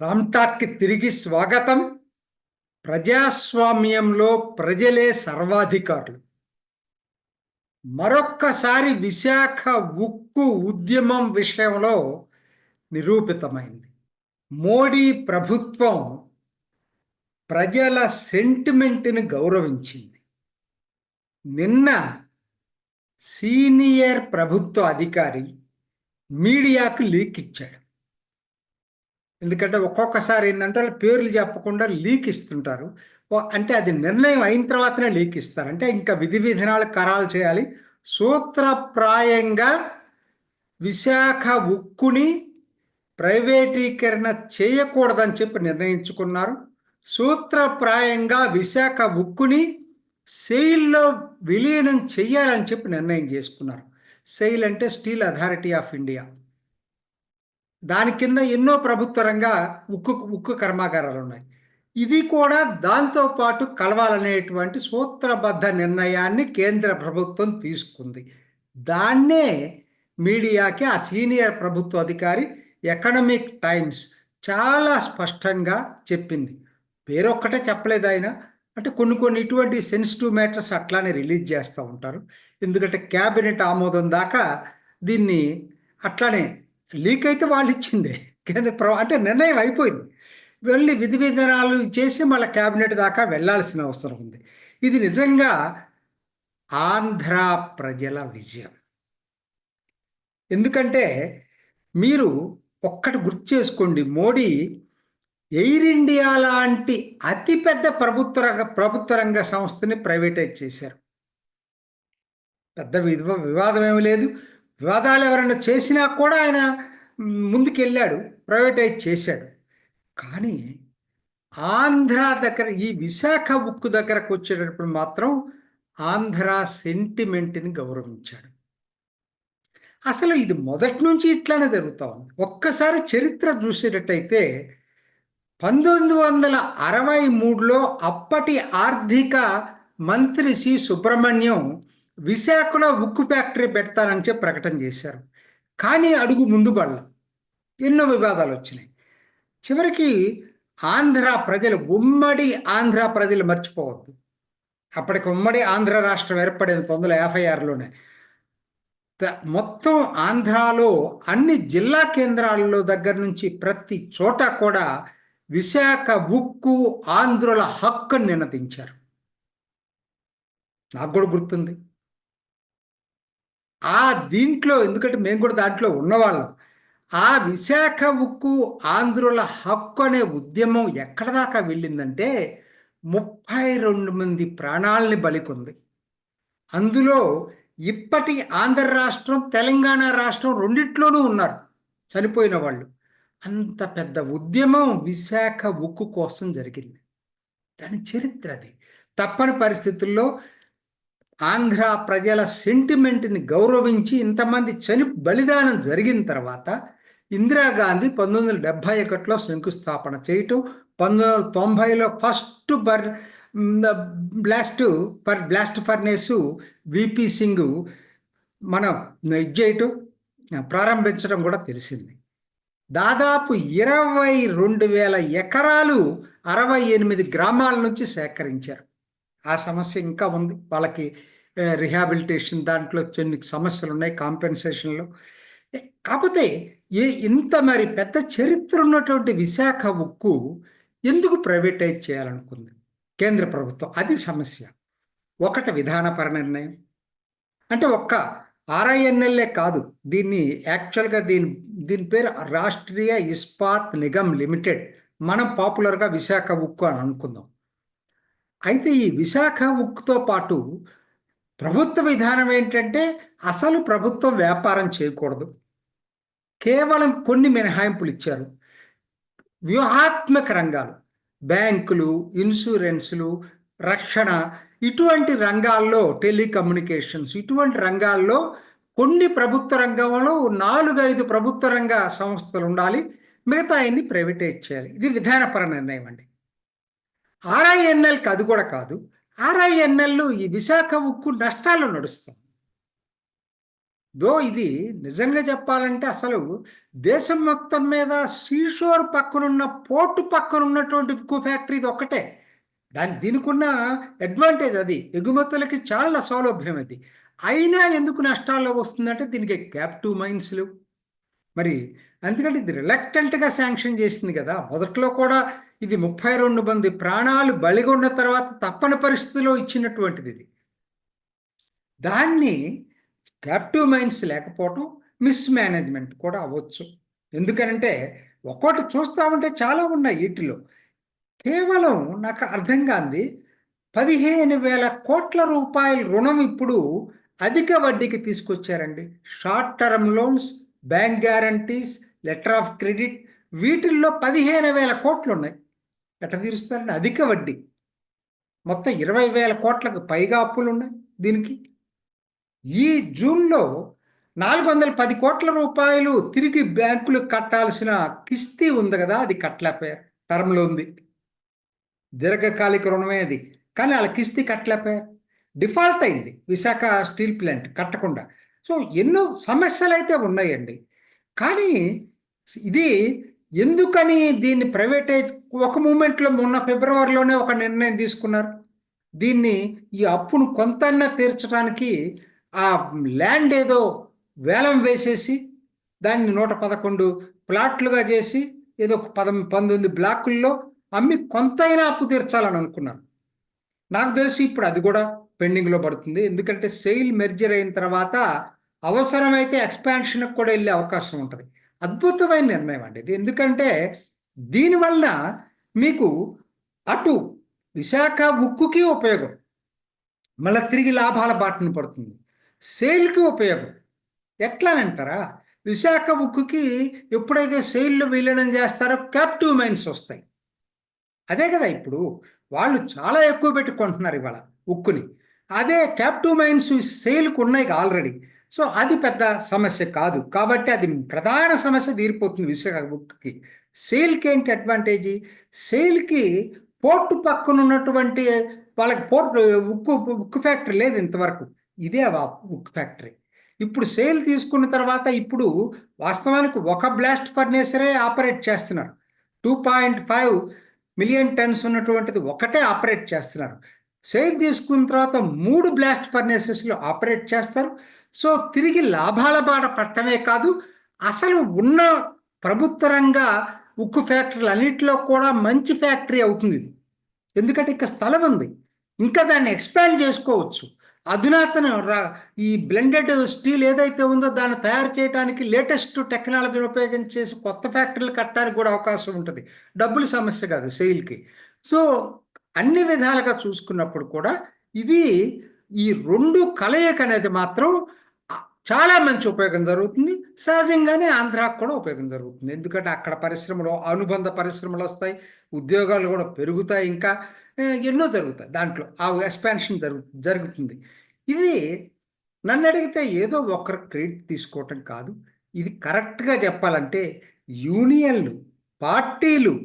రామ్టాక్కి తిరిగి స్వాగతం. ప్రజాస్వామ్యంలో ప్రజలే సర్వాధికారులు. మరొక్కసారి విశాఖ ఉక్కు ఉద్యమం విషయంలో నిరూపితమైంది. మోడీ ప్రభుత్వం ప్రజల సెంటిమెంట్ని గౌరవించింది. నిన్న సీనియర్ ప్రభుత్వ అధికారి మీడియాకు లీక్ ఇచ్చాడు. ఎందుకంటే ఒక్కొక్కసారి ఏంటంటే వాళ్ళు పేర్లు చెప్పకుండా లీక్ ఇస్తుంటారు. అంటే అది నిర్ణయం అయిన తర్వాతనే లీక్ ఇస్తారు. అంటే ఇంకా విధి విధానాలు ఖరాలు చేయాలి. సూత్రప్రాయంగా విశాఖ ఉక్కుని ప్రైవేటీకరణ చేయకూడదని చెప్పి నిర్ణయించుకున్నారు. సూత్రప్రాయంగా విశాఖ ఉక్కుని సెయిల్లో విలీనం చేయాలని చెప్పి నిర్ణయం చేసుకున్నారు. సెయిల్ అంటే స్టీల్ అథారిటీ ఆఫ్ ఇండియా. దాని కింద ఎన్నో ప్రభుత్వ రంగ ఉక్కు ఉక్కు కర్మాగారాలు ఉన్నాయి ఇది కూడా దాంతో పాటు కలవాలనేటువంటి సూత్రబద్ధ నిర్ణయాన్ని కేంద్ర ప్రభుత్వం తీసుకుంది. దాన్నే మీడియాకి ఆ సీనియర్ ప్రభుత్వ అధికారి ఎకనమిక్ టైమ్స్ చాలా స్పష్టంగా చెప్పింది. పేరొక్కటే చెప్పలేదు ఆయన. అంటే కొన్ని కొన్ని ఇటువంటి సెన్సిటివ్ మ్యాటర్స్ అట్లానే రిలీజ్ చేస్తూ ఉంటారు. ఎందుకంటే క్యాబినెట్ ఆమోదం దాకా దీన్ని అట్లానే లీక్ అయితే వాళ్ళు ఇచ్చిందే. కేంద్ర అంటే నిర్ణయం అయిపోయింది. వెళ్ళి విధి విధానాలు చేసి మళ్ళీ క్యాబినెట్ దాకా వెళ్ళాల్సిన అవసరం ఉంది. ఇది నిజంగా ఆంధ్ర ప్రజల విజయం. ఎందుకంటే మీరు ఒక్కటి గుర్తు చేసుకోండి. మోడీ ఎయిర్ ఇండియా లాంటి అతిపెద్ద ప్రభుత్వ రంగ ప్రభుత్వ రంగ సంస్థని ప్రైవేటైజ్ చేశారు. పెద్ద వివాదం ఏమి లేదు. వివాదాలు ఎవరైనా చేసినా కూడా ఆయన ముందుకెళ్ళాడు ప్రైవేటైజ్ చేశాడు. కానీ ఆంధ్ర దగ్గర ఈ విశాఖ ఉక్కు దగ్గరకు వచ్చేటప్పుడు మాత్రం ఆంధ్ర సెంటిమెంట్ని గౌరవించాడు. అసలు ఇది మొదటి నుంచి ఇట్లానే జరుగుతూ ఉంది. ఒక్కసారి చరిత్ర చూసేటట్టయితే పంతొమ్మిది వందల అరవై మూడులో అప్పటి ఆర్థిక మంత్రి సి సుబ్రహ్మణ్యం విశాఖలో ఉక్కు ఫ్యాక్టరీ పెడతానని చెప్పి ప్రకటన చేశారు. కానీ అడుగు ముందు పడల. ఎన్నో వివాదాలు వచ్చినాయి. చివరికి ఆంధ్ర ప్రజలు ఉమ్మడి ఆంధ్ర ప్రజలు మర్చిపోవద్దు. అప్పటికి ఉమ్మడి ఆంధ్ర రాష్ట్రం ఏర్పడింది పంతొమ్మిది వందల యాభై ఆరులోనే. మొత్తం ఆంధ్రాలో అన్ని జిల్లా కేంద్రాలలో దగ్గర నుంచి ప్రతి చోట కూడా విశాఖ ఉక్కు ఆంధ్రుల హక్కును నినదించారు. నాకు కూడా గుర్తుంది. ఆ దీంట్లో ఎందుకంటే మేము కూడా దాంట్లో ఉన్నవాళ్ళం ఆ విశాఖ ఉక్కు ఆంధ్రుల హక్కు అనే ఉద్యమం ఎక్కడ దాకా వెళ్ళిందంటే ముప్పై రెండు మంది ప్రాణాలని బలికొంది. అందులో ఇప్పటి ఆంధ్ర రాష్ట్రం తెలంగాణ రాష్ట్రం రెండిట్లోనూ ఉన్నారు చనిపోయిన వాళ్ళు. అంత పెద్ద ఉద్యమం విశాఖ ఉక్కు కోసం జరిగింది. దాని చరిత్ర అది. తప్పని పరిస్థితుల్లో ఆంధ్ర ప్రజల సెంటిమెంట్ని గౌరవించి ఇంతమంది చని బలిదానం జరిగిన తర్వాత ఇందిరాగాంధీ పంతొమ్మిది వందల డెబ్భై ఒకటిలో శంకుస్థాపన చేయటం పంతొమ్మిది వందల తొంభైలో ఫస్ట్ బర్ బ్లాస్ట్ ఫర్ బ్లాస్ట్ ఫర్నేసు విపి సింగ్ మనం ఇది చేయటం ప్రారంభించడం కూడా తెలిసింది. దాదాపు ఇరవై రెండు వేల ఎకరాలు అరవై ఎనిమిది గ్రామాల నుంచి సేకరించారు. ఆ సమస్య ఇంకా ఉంది. వాళ్ళకి రిహాబిలిటేషన్ దాంట్లో కొన్ని సమస్యలు ఉన్నాయి కాంపెన్సేషన్లో కాకపోతే ఏ ఇంత మరి పెద్ద చరిత్ర ఉన్నటువంటి విశాఖ ఉక్కు ఎందుకు ప్రైవేటైజ్ చేయాలనుకుంది? కేంద్ర ప్రభుత్వం అది సమస్య. ఒకటి విధానపర నిర్ణయం. అంటే ఒక్క ఆర్ఐఎన్ఎల్ఏ కాదు దీన్ని యాక్చువల్గా దీని దీని పేరు రాష్ట్రీయ ఇస్పాత్ నిగమ్ లిమిటెడ్. మనం పాపులర్గా విశాఖ ఉక్కు అని అనుకుందాం. అయితే ఈ విశాఖ ఉక్కుతో పాటు ప్రభుత్వ విధానం ఏంటంటే అసలు ప్రభుత్వం వ్యాపారం చేయకూడదు. కేవలం కొన్ని మినహాయింపులు ఇచ్చారు. వ్యూహాత్మక రంగాలు బ్యాంకులు ఇన్సూరెన్స్లు రక్షణ ఇటువంటి రంగాల్లో టెలికమ్యూనికేషన్స్ ఇటువంటి రంగాల్లో కొన్ని ప్రభుత్వ రంగంలో నాలుగైదు ప్రభుత్వ రంగ సంస్థలు ఉండాలి. మిగతా అన్ని ప్రైవేటైజ్ చేయాలి. ఇది విధానపర నిర్ణయం అండి. ఆర్ఐఎన్ఎల్కి అది కూడా కాదు. ఆర్ఐఎన్ఎల్ ఈ విశాఖ ఉక్కు నష్టాలు నడుస్తుంది దో ఇది నిజంగా చెప్పాలంటే అసలు దేశం మొత్తం మీద సీషోర్ పక్కనున్న పోర్టు పక్కన ఉన్నటువంటి ఉక్కు ఫ్యాక్టరీ ఇది ఒక్కటే. దాని దీనికున్న అడ్వాంటేజ్ అది ఎగుమతులకి చాలా సౌలభ్యం అది. అయినా ఎందుకు నష్టాల్లో వస్తుందంటే దీనికి క్యాప్టివ్ మైన్స్లు. మరి ఎందుకంటే ఇది రిలక్టెంట్గా శాంక్షన్ చేసింది కదా మొదట్లో కూడా ఇది ముప్పై రెండు మంది ప్రాణాలు బలిగొన్న తర్వాత తప్పని పరిస్థితిలో ఇచ్చినటువంటిది ఇది. దాన్ని క్యాప్టివ్ మైండ్స్ లేకపోవటం మిస్ మేనేజ్మెంట్ కూడా అవ్వచ్చు. ఎందుకనంటే ఒక్కోటి చూస్తా ఉంటే చాలా ఉన్నాయి వీటిలో. కేవలం నాకు అర్థం కాంది పదిహేను వేల కోట్ల రూపాయల రుణం ఇప్పుడు అధిక వడ్డీకి తీసుకొచ్చారండి. Short term loans bank guarantees letter of credit వీటిల్లో పదిహేను వేల కోట్లు ఉన్నాయి. ఎట్లా తీరుస్తారండి అధిక వడ్డీ. మొత్తం ఇరవై వేల కోట్లకు పైగా అప్పులు ఉన్నాయి దీనికి. ఈ జూన్లో నాలుగు వందల పది కోట్ల రూపాయలు తిరిగి బ్యాంకులకు కట్టాల్సిన కిస్తీ ఉంది కదా అది కట్టలేకపోయారు. టర్మ్లో ఉంది. దీర్ఘకాలిక రుణమే అది. కానీ వాళ్ళ కిస్తీ కట్టలేకపోయారు. డిఫాల్ట్ అయింది విశాఖ స్టీల్ ప్లాంట్ కట్టకుండా. సో ఎన్నో సమస్యలు అయితే ఉన్నాయండి. కానీ ఇది ఎందుకని దీన్ని ప్రైవేటైజ్ ఒక మూమెంట్లో మొన్న ఫిబ్రవరిలోనే ఒక నిర్ణయం తీసుకున్నారు. దీన్ని ఈ అప్పును కొంతన్నా తీర్చడానికి ఆ ల్యాండ్ ఏదో వేలం వేసేసి దాన్ని నూట పదకొండు ప్లాట్లుగా చేసి ఏదో ఒక పదం పంతొమ్మిది బ్లాకుల్లో అమ్మి కొంతైనా అప్పు తీర్చాలని అనుకున్నారు. నాకు తెలిసి ఇప్పుడు అది కూడా పెండింగ్లో పడుతుంది. ఎందుకంటే సెయిల్ మెర్జర్ అయిన తర్వాత అవసరమైతే ఎక్స్పాన్షన్కి కూడా వెళ్ళే అవకాశం ఉంటుంది. అద్భుతమైన నిర్ణయం అండి ఇది. ఎందుకంటే దీనివల్ల మీకు అటు విశాఖ ఉక్కుకి ఉపయోగం మళ్ళీ తిరిగి లాభాల బాటను పడుతుంది. సేల్కి ఉపయోగం. ఎట్లా అంటారా? విశాఖ ఉక్కుకి ఎప్పుడైతే సేల్లు విలీనం చేస్తారో క్యాప్టివ్ మైన్స్ వస్తాయి. అదే కదా ఇప్పుడు వాళ్ళు చాలా ఎక్కువ పెట్టుకుంటున్నారు ఇవాళ ఉక్కుని. అదే క్యాప్టివ్ మైన్స్ సేల్కి ఉన్నాయి ఆల్రెడీ. సో అది పెద్ద సమస్య కాదు. కాబట్టి అది ప్రధాన సమస్య తీరిపోతుంది విశాఖ బుక్కి సేల్కి ఏంటి అడ్వాంటేజీ? సేల్కి పోర్టు పక్కన ఉన్నటువంటి వాళ్ళకి పోర్ట్ ఉక్కు ఉక్కు ఫ్యాక్టరీ లేదు ఇంతవరకు. ఇదే ఉక్కు ఫ్యాక్టరీ. ఇప్పుడు సేల్ తీసుకున్న తర్వాత ఇప్పుడు వాస్తవానికి ఒక బ్లాస్ట్ ఫర్నేసరే ఆపరేట్ చేస్తున్నారు. Two point five million tons ఉన్నటువంటిది ఒకటే ఆపరేట్ చేస్తున్నారు. సేల్ తీసుకున్న తర్వాత మూడు బ్లాస్ట్ ఫర్నేసెస్లో ఆపరేట్ చేస్తారు. సో తిరిగి లాభాల బాట పట్టమే కాదు అసలు ఉన్న ప్రభుత్వ రంగ ఉక్కు ఫ్యాక్టరీలు అన్నింటిలో కూడా మంచి ఫ్యాక్టరీ అవుతుంది ఇది. ఎందుకంటే ఇక స్థలం ఉంది. ఇంకా దాన్ని ఎక్స్పాండ్ చేసుకోవచ్చు. అధునాతన ఈ బ్లెండెడ్ స్టీల్ ఏదైతే ఉందో దాన్ని తయారు చేయడానికి లేటెస్ట్ టెక్నాలజీని ఉపయోగించేసి కొత్త ఫ్యాక్టరీలు కట్టడానికి కూడా అవకాశం ఉంటుంది. డబ్బులు సమస్య కాదు సెయిల్కి సో అన్ని విధాలుగా చూసుకున్నప్పుడు కూడా ఇది ఈ రెండు కలయిక అనేది మాత్రం చాలా మంచి ఉపయోగం జరుగుతుంది. సహజంగానే ఆంధ్రాకు కూడా ఉపయోగం జరుగుతుంది. ఎందుకంటే అక్కడ పరిశ్రమలు అనుబంధ పరిశ్రమలు వస్తాయి. ఉద్యోగాలు కూడా పెరుగుతాయి ఇంకా ఎన్నో జరుగుతాయి దాంట్లో. ఆ ఎక్స్పాన్షన్ జరుగు జరుగుతుంది. ఇది నన్ను అడిగితే ఏదో ఒకరు క్రెడిట్ తీసుకోవటం కాదు. ఇది కరెక్ట్గా చెప్పాలంటే యూనియన్లు పార్టీలు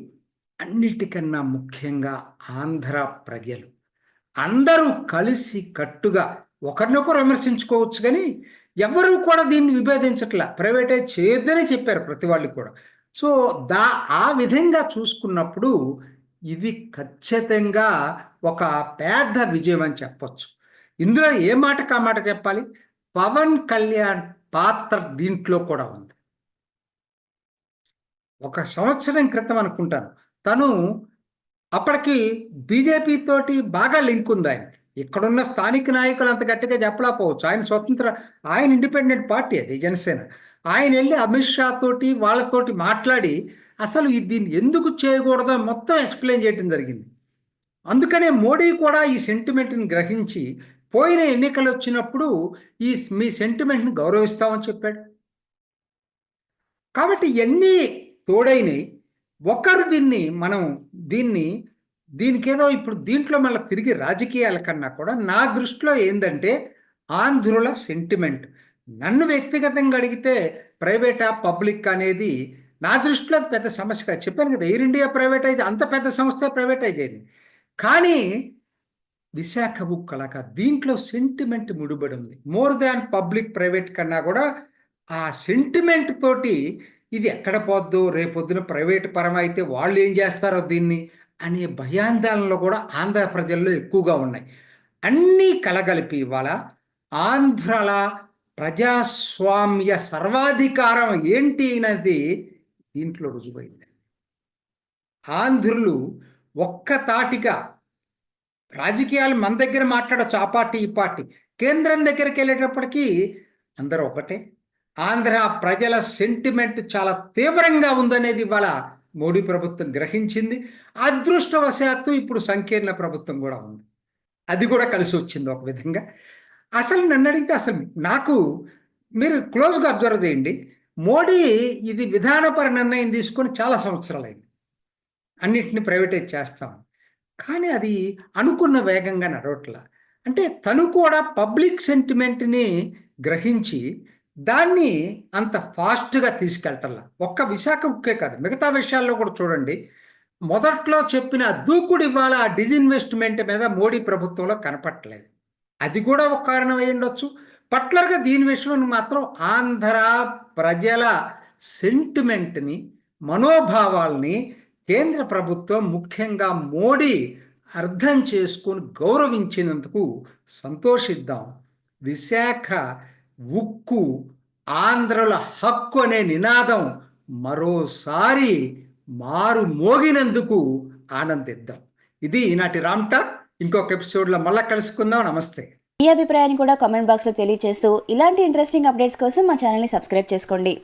అన్నిటికన్నా ముఖ్యంగా ఆంధ్ర ప్రజలు. అందరూ కలిసి కట్టుగా ఒకరినొకరు విమర్శించుకోవచ్చు కానీ ఎవరు కూడా దీన్ని విభేదించట్లా. ప్రైవేటైజ్ చేయొద్దని చెప్పారు ప్రతి వాళ్ళు కూడా. సో దా ఆ విధంగా చూసుకున్నప్పుడు ఇది ఖచ్చితంగా ఒక పెద్ద విజయం అని చెప్పొచ్చు. ఇందులో ఏ మాట కా మాట చెప్పాలి? పవన్ కళ్యాణ్ పాత్ర దీంట్లో కూడా ఉంది. ఒక సంవత్సరం క్రితం అనుకుంటాను. తను అప్పటికి బీజేపీ తోటి బాగా లింక్ ఉంది ఆయనకి. ఇక్కడున్న స్థానిక నాయకులు అంత గట్టిగా చెప్పలేకపోవచ్చు. ఆయన స్వతంత్ర ఆయన ఇండిపెండెంట్ పార్టీ అది జనసేన. ఆయన వెళ్ళి అమిత్ షా తోటి వాళ్ళతోటి మాట్లాడి అసలు దీన్ని ఎందుకు చేయకూడదో మొత్తం ఎక్స్ప్లెయిన్ చేయడం జరిగింది. అందుకనే మోడీ కూడా ఈ సెంటిమెంట్ని గ్రహించి పోయిన ఎన్నికలు వచ్చినప్పుడు ఈ మీ సెంటిమెంట్ని గౌరవిస్తామని చెప్పాడు. కాబట్టి ఇవన్నీ తోడైనవి ఒకరు దీన్ని మనం దీన్ని దీనికి ఏదో ఇప్పుడు దీంట్లో మళ్ళీ తిరిగి రాజకీయాల కన్నా కూడా నా దృష్టిలో ఏంటంటే ఆంధ్రుల సెంటిమెంట్ నన్ను వ్యక్తిగతంగా అడిగితే ప్రైవేటా పబ్లిక్ అనేది నా దృష్టిలో పెద్ద సమస్య కాదు. చెప్పాను కదా ఎయిర్ ఇండియా ప్రైవేటైజ్ అంత పెద్ద సంస్థ ప్రైవేటైజ్ అయింది. కానీ విశాఖ బుక్ అలా దీంట్లో సెంటిమెంట్ ముడిపడి ఉంది. మోర్ దాన్ పబ్లిక్ ప్రైవేట్ కన్నా కూడా ఆ సెంటిమెంట్ తోటి ఇది ఎక్కడ పోద్దు రేపొద్దున ప్రైవేట్ పరం అయితే వాళ్ళు ఏం చేస్తారో దీన్ని? అనే భయాందోళనలు కూడా ఆంధ్ర ప్రజల్లో ఎక్కువగా ఉన్నాయి. అన్నీ కలగలిపి ఇవాళ ఆంధ్రల ప్రజాస్వామ్య సర్వాధికారం ఏంటి అనేది దీంట్లో రుజువైంది. ఆంధ్రులు ఒక్క తాటిగా రాజకీయాలు మన దగ్గర మాట్లాడచ్చు ఆ పార్టీ ఈ పార్టీ. కేంద్రం దగ్గరికి వెళ్ళేటప్పటికీ అందరూ ఒకటే. ఆంధ్ర ప్రజల సెంటిమెంట్ చాలా తీవ్రంగా ఉందనేది ఇవాళ మోడీ ప్రభుత్వం గ్రహించింది. అదృష్టవశాత్తు ఇప్పుడు సంకీర్ణ ప్రభుత్వం కూడా ఉంది. అది కూడా కలిసి వచ్చింది ఒక విధంగా. అసలు నన్ను అడిగితే అసలు నాకు మీరు క్లోజ్గా అబ్జర్వ్ చేయండి. మోడీ ఇది విధానపర నిర్ణయం తీసుకొని చాలా సంవత్సరాలైంది. అన్నిటిని ప్రైవేటైజ్ చేస్తాం. కానీ అది అనుకున్న వేగంగా నడవట్లా. అంటే తను కూడా పబ్లిక్ సెంటిమెంట్ని గ్రహించి దాన్ని అంత ఫాస్ట్గా తీసుకెళ్ళటల్లా ఒక్క విశాఖ ఉక్కే కాదు మిగతా విషయాల్లో కూడా చూడండి. మొదట్లో చెప్పిన దూకుడు ఇవాళ డిజిన్వెస్ట్మెంట్ మీద మోడీ ప్రభుత్వంలో కనపట్టలేదు అది కూడా ఒక కారణం అయి ఉండొచ్చు. పట్లర్గా దీని విషయంలో మాత్రం ఆంధ్ర ప్రజల సెంటిమెంట్ని మనోభావాల్ని కేంద్ర ప్రభుత్వం ముఖ్యంగా మోడీ అర్థం చేసుకొని గౌరవించినందుకు సంతోషిద్దాం. విశాఖ ఉక్కు ఆంధ్రుల హక్కు అనే నినాదం మరోసారి మారు మోగినందుకు ఆనందిద్దాం. ఇది ఈనాటి రామ్ ఇంకొక ఎపిసోడ్లో మళ్ళా కలుసుకుందాం. నమస్తే. మీ అభిప్రాయాన్ని కూడా కామెంట్ బాక్స్లో తెలియజేస్తూ ఇలాంటి ఇంట్రెస్టింగ్ అప్డేట్స్ కోసం మా ఛానల్ని సబ్స్క్రైబ్ చేసుకోండి.